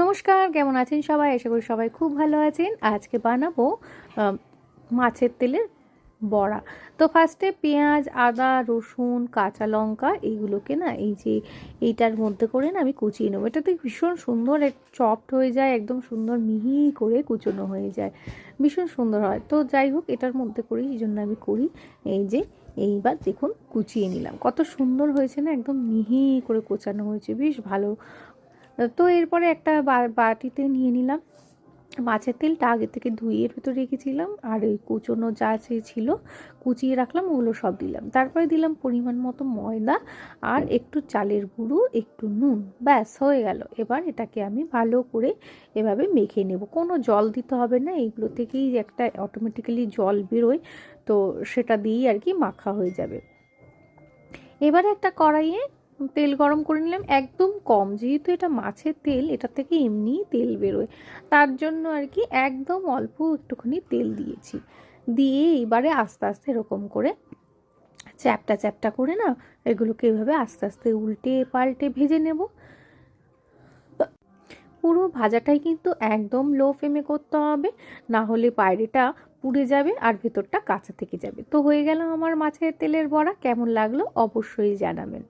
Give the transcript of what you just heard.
নমস্কার, কেমন আছেন সবাই? আশা করি সবাই খুব ভালো আছেন। আজকে বানাবো মাছের তেলের বড়া। তো ফার্স্টে পেঁয়াজ, আদা, রসুন, কাঁচা লঙ্কা, এইগুলোকে না, এই যে এইটার মধ্যে করে না আমি কুচিয়ে নেব। এটাতে ভীষণ সুন্দর চপড হয়ে যায়, একদম সুন্দর মিহি করে কুচোনো হয়ে যায়। ভীষণ সুন্দর হয়। তো যাই হোক, এটার মধ্যে করি এই জন্য আমি করি, এই যে এইবার দেখুন, কুচিয়ে নিলাম। কত সুন্দর হয়েছে না, একদম মিহি করে কোচানো হয়েছে। বেশ ভালো তো এরপরে একটা বাটিতে নিয়ে নিলাম। মাছের তেলটা আগে থেকে ধুয়ে এর ভেতর রেখেছিলাম। আর ওই কুচোনো যে ছিল, কুচিয়ে রাখলাম, ওগুলো সব দিলাম। তারপরে দিলাম পরিমাণ মতো ময়দা আর একটু চালের গুঁড়ো, একটু নুন। ব্যাস, হয়ে গেল। এবার এটাকে আমি ভালো করে এভাবে মেখে নেব। কোনো জল দিতে হবে না। এইগুলো থেকেই একটা অটোমেটিক্যালি জল বেরোয়। তো সেটা দিয়েই আর কি মাখা হয়ে যাবে। এবার একটা কড়াইয়ে তেল গরম করে নিলাম, একদম কম। যেহেতু এটা মাছের তেল, এটা থেকে এমনিই তেল বেরোয়। তার জন্য আর কি একদম অল্প একটুখানি তেল দিয়েছি। দিয়ে এবারে আস্তে আস্তে এরকম করে চ্যাপটা চ্যাপটা করে না, এগুলোকে এভাবে আস্তে আস্তে উল্টে পাল্টে ভেজে নেব। পুরো ভাজাটাই কিন্তু একদম লো ফ্লেমে করতে হবে, না হলে বাইরেটা পুড়ে যাবে আর ভেতরটা কাঁচা থেকে যাবে। তো হয়ে গেল আমার মাছের তেলের বড়া, কেমন লাগল অবশ্যই জানাবেন।